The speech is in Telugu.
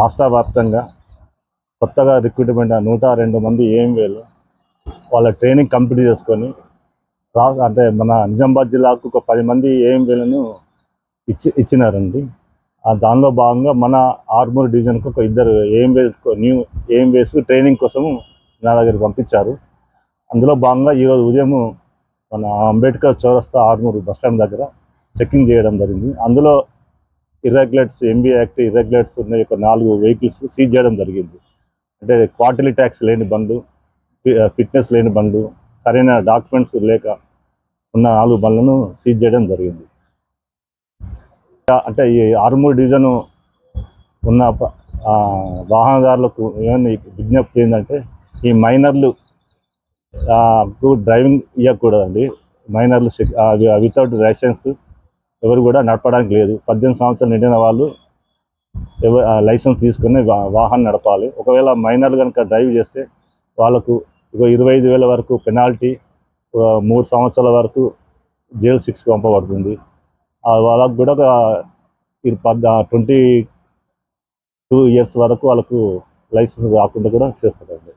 రాష్ట్ర వ్యాప్తంగా కొత్తగా రిక్రూట్మెంట్ నూట రెండు మంది ఏం వేలు వాళ్ళ ట్రైనింగ్ కంప్లీట్ చేసుకొని రా అంటే మన నిజామాబాద్ జిల్లాకు ఒక పది మంది ఏఎంవేలను ఇచ్చి ఇచ్చినారండి. దానిలో భాగంగా మన ఆర్మూర్ డివిజన్కు ఒక ఇద్దరు ఏఎంవేస్ న్యూ ఏఎంవేస్కు ట్రైనింగ్ కోసము నా దగ్గరికి పంపించారు. అందులో భాగంగా ఈరోజు ఉదయం మన అంబేద్కర్ చౌరస్తా ఆర్మూర్ బస్ స్టాండ్ దగ్గర చెక్కింగ్ చేయడం జరిగింది. అందులో ఇర్రెగ్యులర్స్ ఎంబీ యాక్ట్ ఇర్రెగ్యులర్స్ ఉన్నాయి. ఒక నాలుగు వెహికల్స్ సీజ్ చేయడం జరిగింది. అంటే క్వార్టర్లీ ట్యాక్స్ లేని బండ్లు ఫిట్నెస్ లేని బండ్లు సరైన డాక్యుమెంట్స్ లేక ఉన్న నాలుగు బండ్లను సీజ్ చేయడం జరిగింది. అంటే ఈ ఆర్మూర్ డివిజన్ ఉన్న వాహనదారులకు ఏమైనా విజ్ఞప్తి ఏంటంటే ఈ మైనర్లు డ్రైవింగ్ ఇవ్వకూడదండి మైనర్లు వితౌట్ లైసెన్స్ ఎవరు కూడా నడపడానికి లేదు. పద్దెనిమిది సంవత్సరాలు నిండిన వాళ్ళు ఆ, లైసెన్స్ తీసుకుని వా- వాహనం నడపాలి. ఒకవేళ మైనర్లు కనుక డ్రైవ్ చేస్తే వాళ్ళకు ఇరవై ఐదు వేల వరకు పెనాల్టీ మూడు సంవత్సరాల వరకు జైలు శిక్ష పంపబడుతుంది. వాళ్ళకు కూడా ఒక ట్వంటీ టూ ఇయర్స్ వరకు వాళ్ళకు లైసెన్స్ రాకుండా కూడా చేస్తారండి.